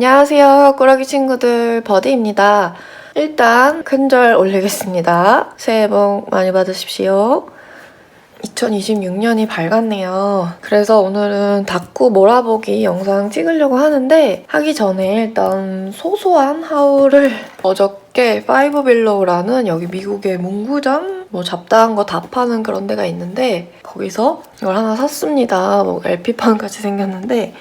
안녕하세요. 꾸러기 친구들 버디입니다. 일단 큰절 올리겠습니다. 새해 복 많이 받으십시오. 2026년이 밝았네요. 그래서 오늘은 닭구 몰아보기 영상 찍으려고 하는데 하기 전에 일단 소소한 하울을 어저께 파이브빌로우라는 여기 미국의 문구점 뭐 잡다한 거 다 파는 그런 데가 있는데 거기서 이걸 하나 샀습니다. 뭐 LP판 같이 생겼는데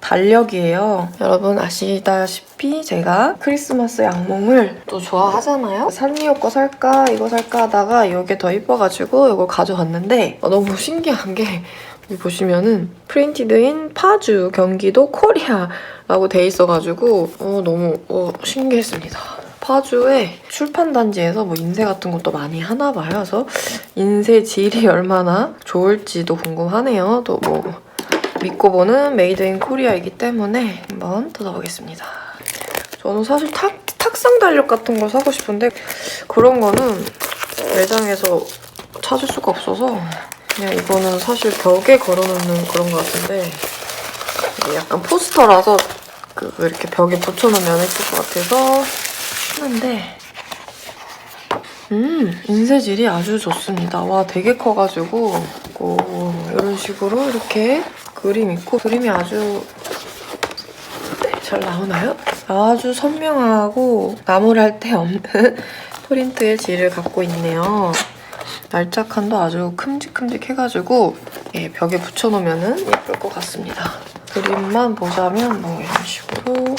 달력이에요. 여러분 아시다시피 제가 크리스마스 양몽을 또 좋아하잖아요. 산리오 거 살까 이거 살까 하다가 이게 더 이뻐가지고 이걸 가져왔는데 어, 너무 신기한 게 보시면은 프린티드인 파주 경기도 코리아라고 돼 있어가지고 어, 너무 어, 신기했습니다. 파주에 출판단지에서 뭐 인쇄 같은 것도 많이 하나 봐요. 그래서 인쇄 질이 얼마나 좋을지도 궁금하네요. 또뭐 믿고 보는 메이드 인 코리아이기 때문에 한번 뜯어보겠습니다. 저는 사실 탁, 탁상 달력 같은 걸 사고 싶은데 그런 거는 매장에서 찾을 수가 없어서 그냥 이거는 사실 벽에 걸어놓는 그런 거 같은데 약간 포스터라서 그 이렇게 벽에 붙여놓으면 예쁠 것 같아서 하는데 음 인쇄질이 아주 좋습니다. 와 되게 커가지고 오, 이런 식으로 이렇게 그림 있고 그림이 아주 네, 잘 나오나요? 아주 선명하고 나무랄 데 없는 프린트의 질을 갖고 있네요. 날짜칸도 아주 큼직큼직해가지고 예, 벽에 붙여놓으면 예쁠 것 같습니다. 그림만 보자면 뭐 이런 식으로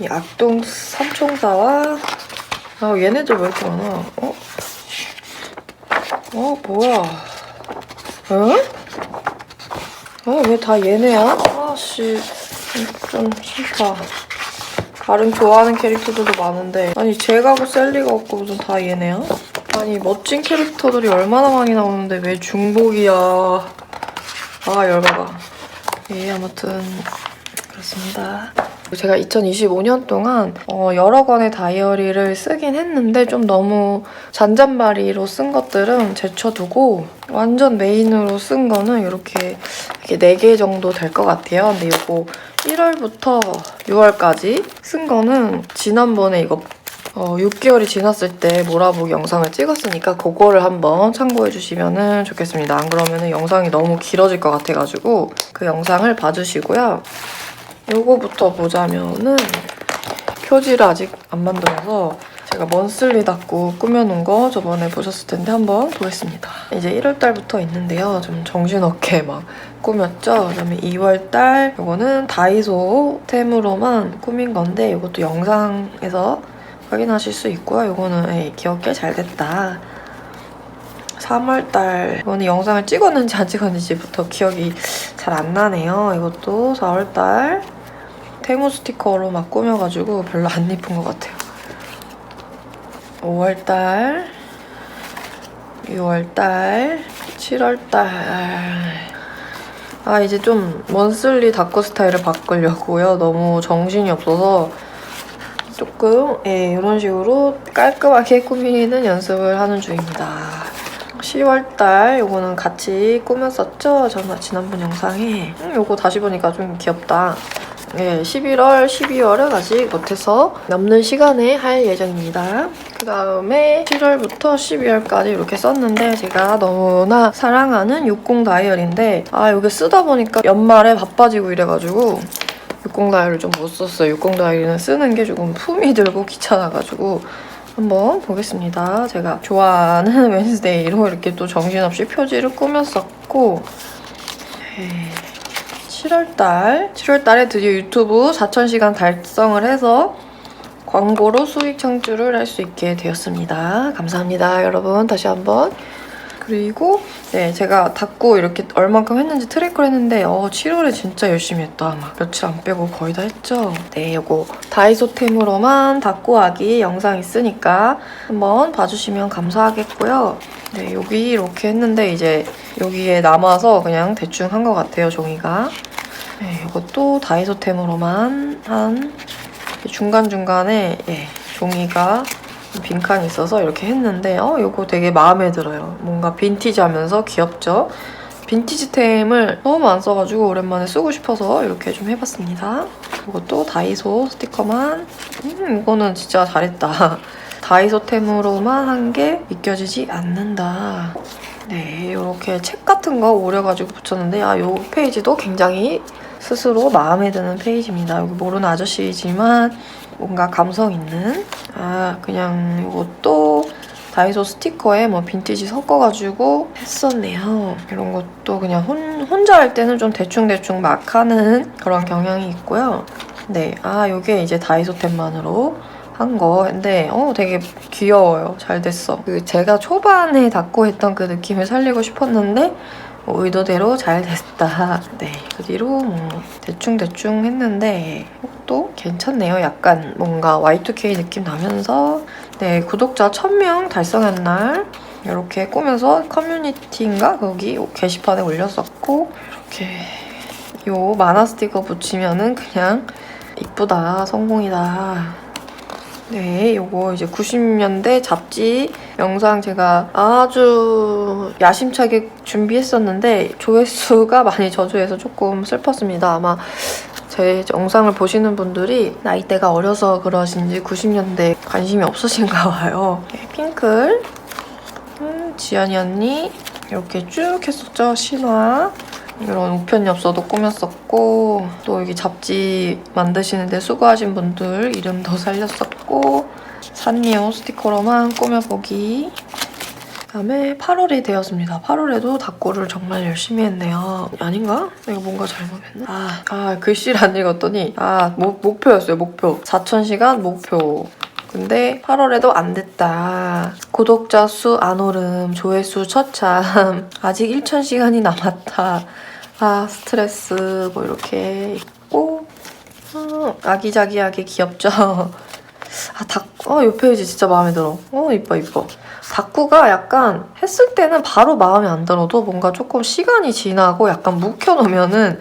이 악동 삼총사와 아 얘네들 왜 이렇게 많아? 어? 어 뭐야? 어? 아, 왜 다 얘네야? 아씨, 좀 싫다. 다른 좋아하는 캐릭터들도 많은데 아니 제가고 셀리가 없고 무슨 다 얘네야? 아니 멋진 캐릭터들이 얼마나 많이 나오는데 왜 중복이야 아 열받아 예 아무튼 그렇습니다 제가 2025년 동안 어, 여러 권의 다이어리를 쓰긴 했는데 좀 너무 잔잔바리로 쓴 것들은 제쳐두고 완전 메인으로 쓴 거는 이렇게, 이렇게 4개 정도 될 것 같아요. 근데 이거 1월부터 6월까지 쓴 거는 지난번에 이거 어, 6개월이 지났을 때 몰아보기 영상을 찍었으니까 그거를 한번 참고해 주시면 좋겠습니다. 안 그러면 영상이 너무 길어질 것 같아가지고 그 영상을 봐주시고요. 요거부터 보자면은 표지를 아직 안 만들어서 제가 먼슬리 닫고 꾸며놓은 거 저번에 보셨을 텐데 한번 보겠습니다. 이제 1월달부터 있는데요. 좀 정신없게 막 꾸몄죠. 그다음에 2월달 요거는 다이소 템으로만 꾸민 건데 이것도 영상에서 확인하실 수 있고요. 요거는 에이, 귀엽게 잘 됐다. 3월달 이거는 영상을 찍었는지 안 찍었는지부터 기억이 잘 안 나네요. 이것도 4월달 테무 스티커로 막 꾸며가지고 별로 안 예쁜 것 같아요. 5월달, 6월달, 7월달. 아 이제 좀 먼슬리 다크 스타일을 바꾸려고요. 너무 정신이 없어서 조금 예, 이런 식으로 깔끔하게 꾸미는 연습을 하는 중입니다. 10월달 요거는 같이 꾸몄었죠? 전 지난번 영상에 음, 요거 다시 보니까 좀 귀엽다. 예, 11월, 12월은 아직 못해서 남는 시간에 할 예정입니다. 그 다음에 7월부터 12월까지 이렇게 썼는데 제가 너무나 사랑하는 60 다이어리인데 아 이게 쓰다 보니까 연말에 바빠지고 이래가지고 60 다이어리 좀못 썼어요. 60 다이어리는 쓰는 게 조금 품이 들고 귀찮아가지고 한번 보겠습니다. 제가 좋아하는 웬스데이로 이렇게 또 정신없이 표지를 꾸몄었고 7월달 7월달에 드디어 유튜브 4,000시간 달성을 해서 광고로 수익 창출을 할 수 있게 되었습니다. 감사합니다, 여러분. 다시 한번. 그리고 네 제가 닫고 이렇게 얼만큼 했는지 트래커를 했는데 어 7월에 진짜 열심히 했다. 막 며칠 안 빼고 거의 다 했죠. 네 요거 다이소템으로만 닫고 하기 영상 있으니까 한번 봐주시면 감사하겠고요. 네 여기 이렇게 했는데 이제 여기에 남아서 그냥 대충 한 것 같아요 종이가. 네 이것도 다이소템으로만 한 중간중간에 예, 종이가 빈칸이 있어서 이렇게 했는데 어 이거 되게 마음에 들어요. 뭔가 빈티지하면서 귀엽죠? 빈티지템을 너무 안 써가지고 오랜만에 쓰고 싶어서 이렇게 좀 해봤습니다. 이것도 다이소 스티커만. 음, 이거는 진짜 잘했다. 다이소템으로만 한 게 믿겨지지 않는다. 네, 이렇게 책 같은 거 오려가지고 붙였는데 아, 요 페이지도 굉장히 스스로 마음에 드는 페이지입니다. 여기 모르는 아저씨지만 뭔가 감성 있는 아 그냥 이것도 다이소 스티커에 뭐 빈티지 섞어가지고 했었네요. 이런 것도 그냥 혼, 혼자 할 때는 좀 대충대충 막 하는 그런 경향이 있고요. 네, 아 이게 이제 다이소템만으로 한 거. 근데 어 되게 귀여워요. 잘 됐어. 그 제가 초반에 닫고 했던 그 느낌을 살리고 싶었는데 뭐 의도대로 잘 됐다. 네, 그 뒤로 뭐 대충대충 했는데 또 괜찮네요. 약간 뭔가 Y2K 느낌 나면서 네, 구독자 1000명 달성한 날 이렇게 꾸며서 커뮤니티인가 거기 게시판에 올렸었고 이렇게 요 만화 스티커 붙이면은 그냥 이쁘다 성공이다 네, 요거 이제 90년대 잡지 영상 제가 아주 야심차게 준비했었는데 조회수가 많이 저조해서 조금 슬펐습니다. 아마 제 영상을 보시는 분들이 나이대가 어려서 그러신지 90년대 관심이 없으신가 봐요. 네, 핑클, 음, 지연이 언니 이렇게 쭉 했었죠. 신화. 이런 우편 엽서도 꾸몄었고 또 여기 잡지 만드시는데 수고하신 분들 이름도 살렸었고 산리오 스티커로만 꾸며보기 그다음에 8월이 되었습니다. 8월에도 닭고를 정말 열심히 했네요. 아닌가? 내가 뭔가 잘못했나? 아, 아 글씨를 안 읽었더니 아 목, 목표였어요. 목표. 4,000시간 목표. 근데 8월에도 안 됐다. 구독자 수 안 오름, 조회수 처참. 아직 1,000시간이 남았다. 아 스트레스 뭐 이렇게 있고 어, 아기자기하게 귀엽죠. 아 닭, 어, 이 페이지 진짜 마음에 들어. 어, 이뻐, 이뻐. 닭구가 약간 했을 때는 바로 마음에 안 들어도 뭔가 조금 시간이 지나고 약간 묵혀놓으면은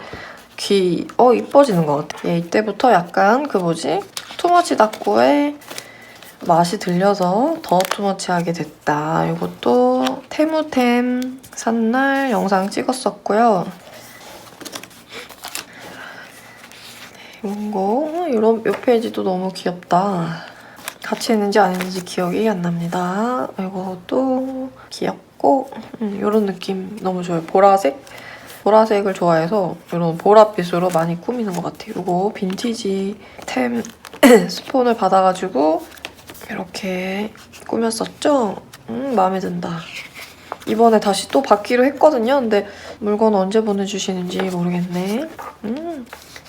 귀, 어, 이뻐지는 것 같아. 얘 이때부터 약간 그 뭐지? 투머치 닭구에 맛이 들려서 더 투머치하게 됐다. 이것도 테무템 산날 영상 찍었었고요. 이런 거, 이런 몇 페이지도 너무 귀엽다. 같이 했는지 안 했는지 기억이 안 납니다. 이것도 귀엽고 음, 이런 느낌 너무 좋아요. 보라색? 보라색을 좋아해서 이런 보랏빛으로 많이 꾸미는 것 같아요. 이거 빈티지 템 스폰을 받아가지고 이렇게 꾸몄었죠? 음, 마음에 든다. 이번에 다시 또 받기로 했거든요. 근데 물건 언제 보내주시는지 모르겠네. 음,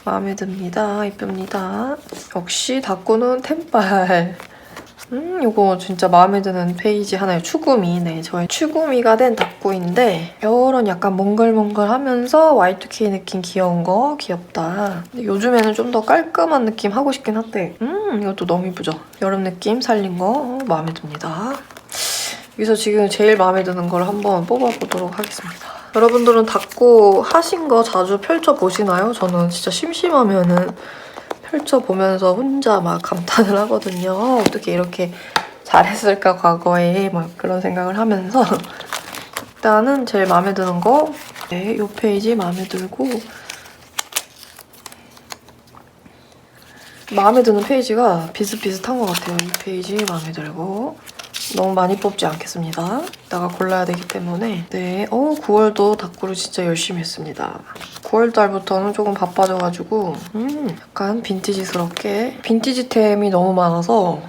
마음에 듭니다. 이쁩니다. 역시 닭구는 템빨. 음, 이거 진짜 마음에 드는 페이지 하나예요. 추구미. 네, 저의 추구미가 된 닭구인데 이런 약간 몽글몽글 하면서 Y2K 느낌 귀여운 거 귀엽다. 근데 요즘에는 좀 더 깔끔한 느낌 하고 싶긴 한데 음, 이것도 너무 이쁘죠? 여름 느낌 살린 거 어, 마음에 듭니다. 여기서 지금 제일 마음에 드는 걸 한번 뽑아보도록 하겠습니다. 여러분들은 닫고 하신 거 자주 펼쳐보시나요? 저는 진짜 심심하면은 펼쳐보면서 혼자 막 감탄을 하거든요. 어, 어떻게 이렇게 잘했을까 과거에 막 그런 생각을 하면서 일단은 제일 마음에 드는 거 네, 이 페이지 마음에 들고 마음에 드는 페이지가 비슷비슷한 것 같아요. 이 페이지 마음에 들고 너무 많이 뽑지 않겠습니다. 이따가 골라야 되기 때문에 네, 어 9월도 닭구를 진짜 열심히 했습니다. 9월 달부터는 조금 바빠져가지고 음, 약간 빈티지스럽게 빈티지템이 너무 많아서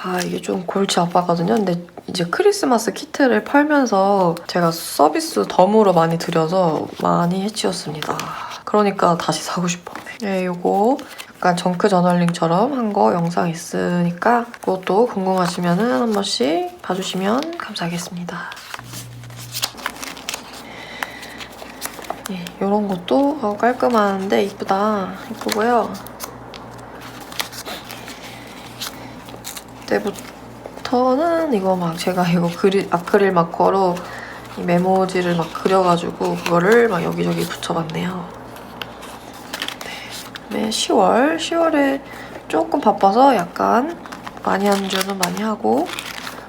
아 이게 좀 골치 아파거든요. 근데 이제 크리스마스 키트를 팔면서 제가 서비스 덤으로 많이 들여서 많이 해치웠습니다. 그러니까 다시 사고 싶어. 네, 요거 약간 정크 저널링처럼 한 거 영상 있으니까 그것도 궁금하시면 한 번씩 봐주시면 감사하겠습니다. 네, 이런 것도 어, 깔끔한데 이쁘다. 이쁘고요. 때부터는 이거 막 제가 이거 그리, 아크릴 마커로 이 메모지를 막 그려가지고 그거를 막 여기저기 붙여봤네요. 네, 10월. 10월에 조금 바빠서 약간 많이 하는 주는 많이 하고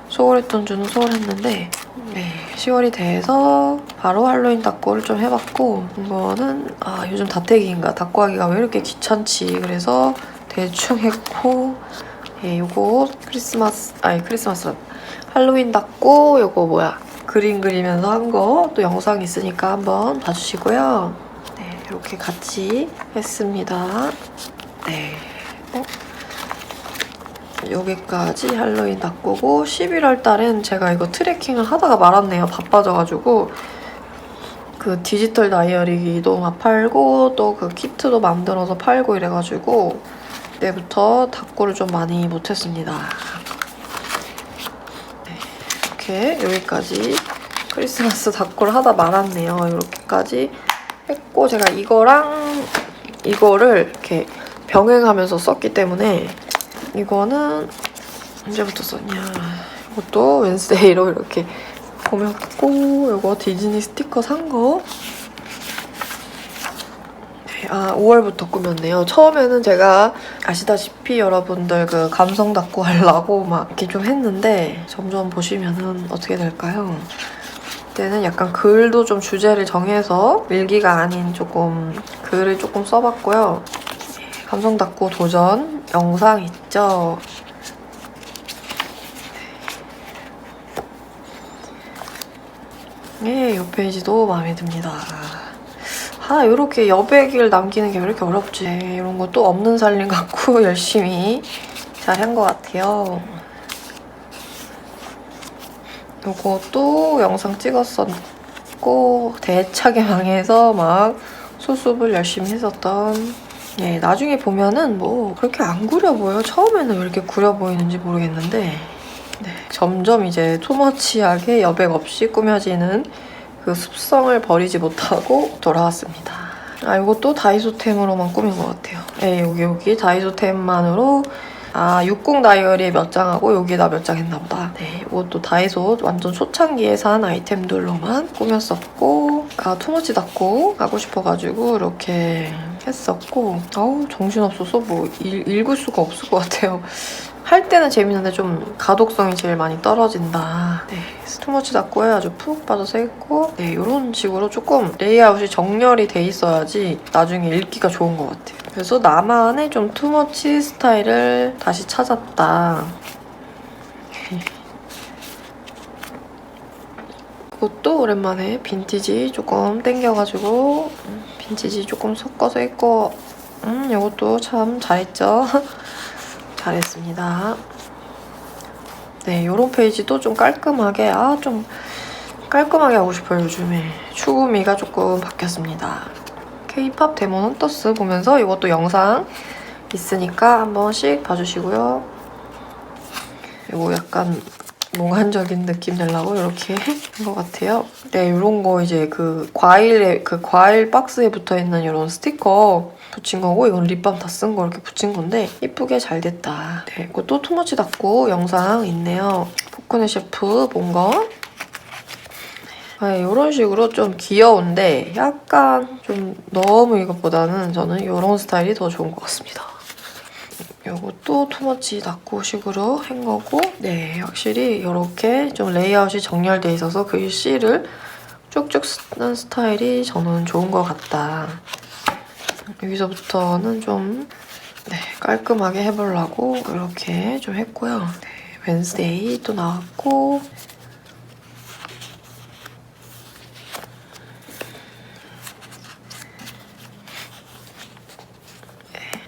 소홀했던 주는 소홀했는데 네, 10월이 돼서 바로 할로윈 닭고를 좀 해봤고 이거는 아 요즘 다태기인가? 닭고 하기가 왜 이렇게 귀찮지? 그래서 대충 했고 예, 요거 크리스마스 아니 크리스마스 할로윈 닭고 요거 뭐야? 그림 그리면서 한 거 또 영상 있으니까 한번 봐주시고요. 네 이렇게 같이 했습니다 네 어? 여기까지 할로윈 닭고고 11월 달엔 제가 이거 트래킹을 하다가 말았네요. 바빠져가지고 그 디지털 다이어리도 막 팔고 또 그 키트도 만들어서 팔고 이래가지고 그때부터 닭고를 좀 많이 못했습니다. 네, 이렇게 여기까지 크리스마스 닭고를 하다 말았네요. 이렇게까지 했고 제가 이거랑 이거를 이렇게 병행하면서 썼기 때문에 이거는 언제부터 썼냐 이것도 웬스데이로 이렇게 꾸몄고 이거 디즈니 스티커 산 거. 네, 아 5월부터 꾸몄네요. 처음에는 제가 아시다시피 여러분들 그 감성 닦고 하려고 막 이렇게 좀 했는데 점점 보시면은 어떻게 될까요? 그때는 약간 글도 좀 주제를 정해서 일기가 아닌 조금 글을 조금 써봤고요. 감성 닦고 도전 영상 있죠? 예, 이 페이지도 마음에 듭니다. 아, 이렇게 여백을 남기는 게 왜 이렇게 어렵지? 이런 거 또 없는 살림 갖고 열심히 잘 한 것 같아요. 요것도 영상 찍었었고 대차게 망해서 막 수습을 열심히 했었던 예, 나중에 보면은 뭐 그렇게 안 구려 보여. 처음에는 왜 이렇게 구려 보이는지 모르겠는데 네, 점점 이제 투머치하게 여백 없이 꾸며지는 그 습성을 버리지 못하고 돌아왔습니다. 아, 이것도 다이소템으로만 꾸민 것 같아요. 예, 여기 여기 다이소템만으로 아, 60 다이어리에 몇 장하고 여기에다 몇 장 했나 보다. 네, 이것도 다이소 완전 초창기에 산 아이템들로만 꾸몄었고 아, 투머치 닫고 가고 싶어가지고 이렇게 했었고 아우 정신없어서 뭐 읽, 읽을 수가 없을 것 같아요. 할 때는 재밌는데 좀 가독성이 제일 많이 떨어진다. 네, 투머치 닫고에 아주 푹 빠져서 했고 네, 이런 식으로 조금 레이아웃이 정렬이 돼 있어야지 나중에 읽기가 좋은 것 같아요. 그래서 나만의 좀 투머치 스타일을 다시 찾았다. 그것도 오랜만에 빈티지 조금 땡겨가지고 음, 빈티지 조금 섞어서 했고 음 이것도 참 잘했죠. 잘했습니다. 네, 요런 페이지도 좀 깔끔하게 아 좀 깔끔하게 하고 싶어요 요즘에 추구미가 조금 바뀌었습니다. K-팝 데몬 헌터스 보면서 이것도 영상 있으니까 한 번씩 봐주시고요. 이거 약간 몽환적인 느낌 내려고 이렇게 한 것 같아요. 네, 이런 거 이제 그 과일에 그 과일 박스에 붙어 있는 이런 스티커 붙인 거고 이건 립밤 다 쓴 거 이렇게 붙인 건데 이쁘게 잘 됐다. 네, 이것도 투머치 닫고 영상 있네요. 포크네 셰프 본 거. 네, 이런 식으로 좀 귀여운데 약간 좀 너무 이것보다는 저는 이런 스타일이 더 좋은 것 같습니다. 이것도 투머치 닫고식으로 한 거고 네 확실히 이렇게 좀 레이아웃이 정렬돼 있어서 글씨를 쭉쭉 쓰는 스타일이 저는 좋은 것 같다. 여기서부터는 좀 네, 깔끔하게 해보려고 이렇게 좀 했고요. 네, 웬스데이 또 나왔고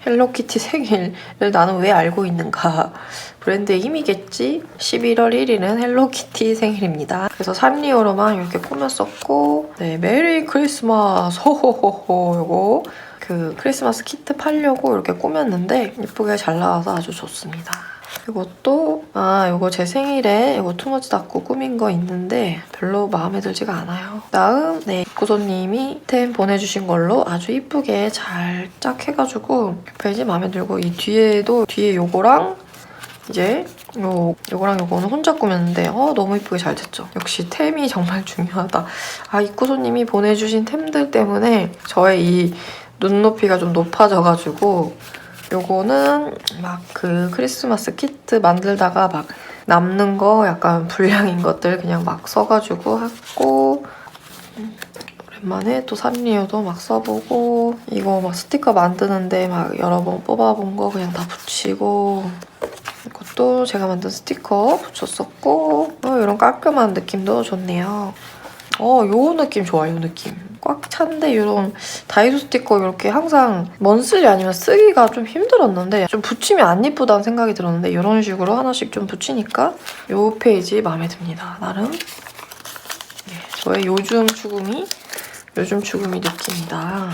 헬로키티 생일을 나는 왜 알고 있는가 브랜드의 힘이겠지? 11월 1일은 헬로키티 생일입니다. 그래서 산리오로만 이렇게 꾸몄었고 네 메리 크리스마스 호호호호 요거 그 크리스마스 키트 팔려고 이렇게 꾸몄는데 예쁘게 잘 나와서 아주 좋습니다. 이것도 아 이거 제 생일에 이거 투머치 닫고 꾸민 거 있는데 별로 마음에 들지가 않아요. 다음 네 구소님이 템 보내주신 걸로 아주 이쁘게 잘 짝 해가지고 페이지 마음에 들고 이 뒤에도 뒤에 요거랑 이제 요, 요거랑 요거는 혼자 꾸몄는데 어, 너무 이쁘게 잘 됐죠. 역시 템이 정말 중요하다. 아 이쿠소님이 보내주신 템들 때문에 저의 이 눈높이가 좀 높아져가지고 요거는 막 그 크리스마스 키트 만들다가 막 남는 거 약간 불량인 것들 그냥 막 써가지고 했고 음, 오랜만에 또 산리오도 막 써보고 이거 막 스티커 만드는데 막 여러 번 뽑아본 거 그냥 다 붙이고 이것도 제가 만든 스티커 붙였었고 어, 이런 깔끔한 느낌도 좋네요. 어, 요 느낌 좋아요, 요 느낌. 꽉 찬데 이런 다이소 스티커 이렇게 항상 먼슬리 아니면 쓰기가 좀 힘들었는데 좀 붙이면 안 이쁘다는 생각이 들었는데 이런 식으로 하나씩 좀 붙이니까 요 페이지 마음에 듭니다, 나름. 네, 저의 요즘 추구미, 요즘 추구미 느낌이다.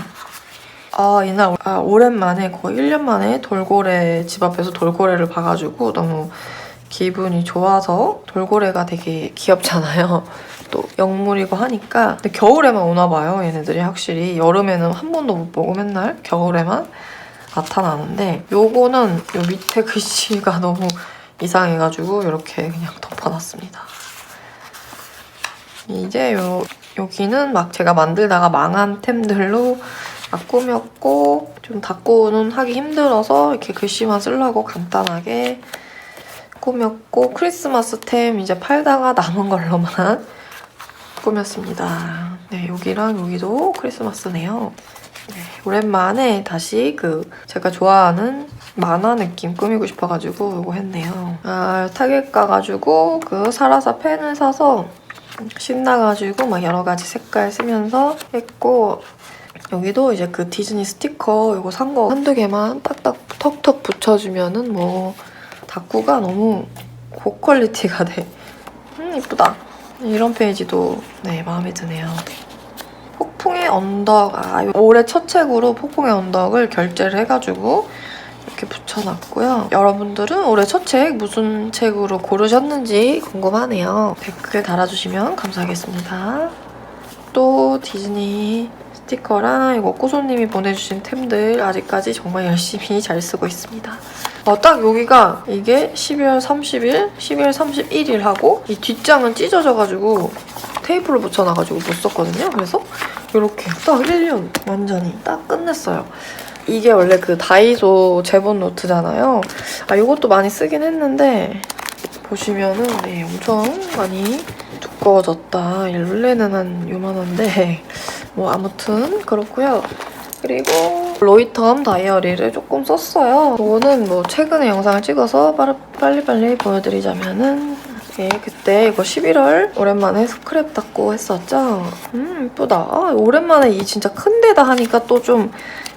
아, 이날 아, 오랜만에 거의 1년 만에 돌고래 집 앞에서 돌고래를 봐가지고 너무 기분이 좋아서 돌고래가 되게 귀엽잖아요. 또 영물이고 하니까 근데 겨울에만 오나 봐요 얘네들이 확실히 여름에는 한 번도 못 보고 맨날 겨울에만 나타나는데 요거는 요 밑에 글씨가 너무 이상해가지고 이렇게 그냥 덮어놨습니다. 이제 요 여기는 막 제가 만들다가 망한 템들로 막 꾸몄고 좀 닦고는 하기 힘들어서 이렇게 글씨만 쓰려고 간단하게 꾸몄고 크리스마스 템 이제 팔다가 남은 걸로만 꾸몄습니다. 네, 여기랑 여기도 크리스마스네요. 네, 오랜만에 다시 그 제가 좋아하는 만화 느낌 꾸미고 싶어가지고 이거 했네요. 아, 타겟 가가지고 그 사라사 펜을 사서 신나가지고 막 여러 가지 색깔 쓰면서 했고 여기도 이제 그 디즈니 스티커 이거 산 거 한두 개만 딱딱 턱턱 붙여주면은 뭐 다꾸가 너무 고퀄리티가 돼. 음 이쁘다. 이런 페이지도 네 마음에 드네요. 폭풍의 언덕 아 올해 첫 책으로 폭풍의 언덕을 결제를 해가지고 이렇게 붙여놨고요. 여러분들은 올해 첫 책 무슨 책으로 고르셨는지 궁금하네요. 댓글 달아주시면 감사하겠습니다. 또 디즈니 스티커랑 이거 꾸소님이 보내주신 템들 아직까지 정말 열심히 잘 쓰고 있습니다. 어, 딱 여기가 이게 12월 30일, 12월 31일 하고 이 뒷장은 찢어져가지고 테이프를 붙여놔가지고 못 썼거든요. 그래서 이렇게 딱 1년 완전히 딱 끝냈어요. 이게 원래 그 다이소 제본 노트잖아요. 아 이것도 많이 쓰긴 했는데 보시면은 네, 엄청 많이 두꺼워졌다. 원래는 한 요만한데 뭐 아무튼 그렇고요. 그리고 로이텀 다이어리를 조금 썼어요. 이거는 뭐 최근에 영상을 찍어서 빨리빨리 보여드리자면은 예, 그때 이거 11월 오랜만에 스크랩 닦고 했었죠. 음, 이쁘다. 아, 오랜만에 이 진짜 큰 데다 하니까 또 좀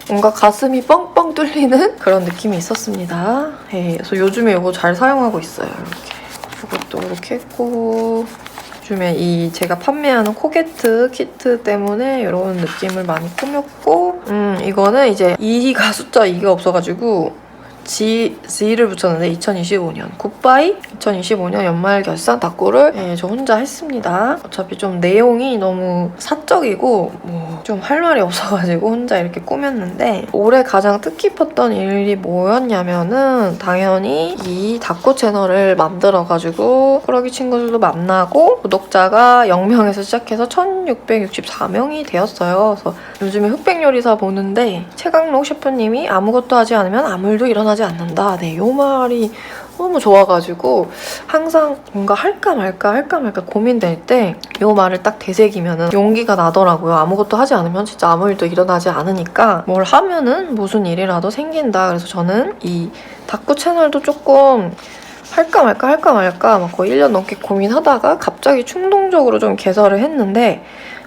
뭔가 가슴이 뻥뻥 뚫리는 그런 느낌이 있었습니다. 예, 그래서 요즘에 이거 잘 사용하고 있어요. 이렇게. 이것도 이렇게 했고 요즘에 이 제가 판매하는 코게트 키트 때문에 이런 느낌을 많이 꾸몄고 음 이거는 이제 2가 숫자 2가 없어가지고 G, G를 붙였는데 2025년 굿바이 2025년 연말 결산 닭고를 예, 저 혼자 했습니다. 어차피 좀 내용이 너무 사적이고 뭐 좀 할 말이 없어가지고 혼자 이렇게 꾸몄는데 올해 가장 뜻깊었던 일이 뭐였냐면은 당연히 이 닭고 채널을 만들어가지고 꾸러기 친구들도 만나고 구독자가 0명에서 시작해서 1664명이 되었어요. 그래서 요즘에 흑백 요리사 보는데 최강록 셰프님이 아무것도 하지 않으면 아무 일도 일어나 지 않는다. 네, 요 말이 너무 좋아가지고 항상 뭔가 할까 말까 할까 말까 고민될 때이 말을 딱 되새기면 용기가 나더라고요. 아무것도 하지 않으면 진짜 아무 일도 일어나지 않으니까 뭘 하면은 무슨 일이라도 생긴다. 그래서 저는 이 닭구 채널도 조금 할까 말까 할까 말까 막 거의 1년 넘게 고민하다가 갑자기 충동적으로 좀 개설을 했는데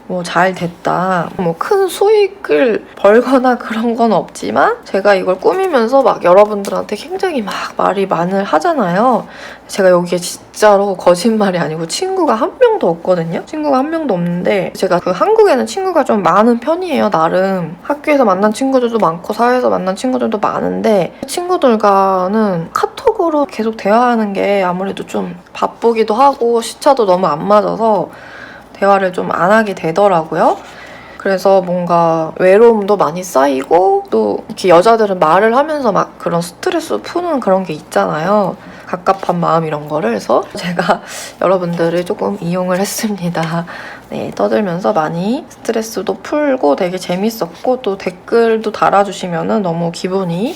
뭐 잘 됐다. 뭐 큰 수익을 벌거나 그런 건 없지만 제가 이걸 꾸미면서 막 여러분들한테 굉장히 막 말이 많을 하잖아요. 제가 여기에 진짜로 거짓말이 아니고 친구가 한 명도 없거든요. 친구가 한 명도 없는데 제가 그 한국에는 친구가 좀 많은 편이에요. 나름 학교에서 만난 친구들도 많고 사회에서 만난 친구들도 많은데 친구들과는 카톡으로 계속 대화하는 게 아무래도 좀 바쁘기도 하고 시차도 너무 안 맞아서 대화를 좀 안 하게 되더라고요. 그래서 뭔가 외로움도 많이 쌓이고 또 이렇게 여자들은 말을 하면서 막 그런 스트레스 푸는 그런 게 있잖아요. 갑갑한 마음 이런 거를 해서 제가 여러분들을 조금 이용을 했습니다. 네, 떠들면서 많이 스트레스도 풀고 되게 재밌었고 또 댓글도 달아주시면 너무 기분이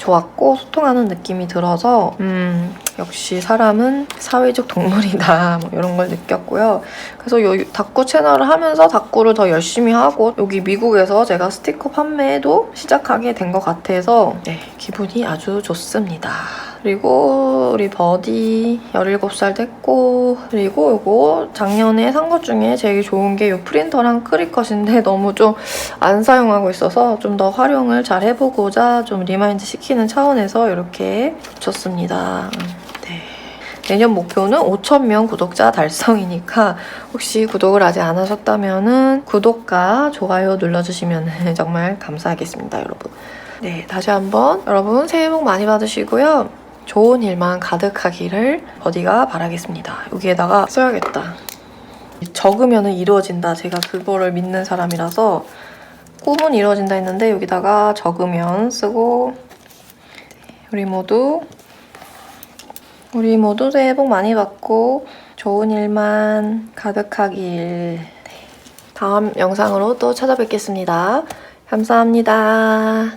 좋았고 소통하는 느낌이 들어서 음 역시 사람은 사회적 동물이다 뭐 이런 걸 느꼈고요. 그래서 요 다꾸 채널을 하면서 다꾸를 더 열심히 하고 여기 미국에서 제가 스티커 판매도 시작하게 된 것 같아서 네, 기분이 아주 좋습니다. 그리고 우리 버디 17살 됐고 그리고 요거 작년에 산 것 중에 제일 좋은 게 이 프린터랑 크리컷인데 너무 좀 안 사용하고 있어서 좀 더 활용을 잘 해보고자 좀 리마인드 시키는 차원에서 이렇게 붙였습니다. 네. 내년 목표는 5,000명 구독자 달성이니까 혹시 구독을 아직 안 하셨다면 구독과 좋아요 눌러주시면 정말 감사하겠습니다, 여러분. 네, 다시 한번 여러분 새해 복 많이 받으시고요. 좋은 일만 가득하기를 어디가 바라겠습니다. 여기에다가 써야겠다. 적으면 이루어진다. 제가 그거를 믿는 사람이라서 꿈은 이루어진다 했는데 여기다가 적으면 쓰고 우리 모두 우리 모두 새해 복 많이 받고 좋은 일만 가득하길 네. 다음 영상으로 또 찾아뵙겠습니다. 감사합니다.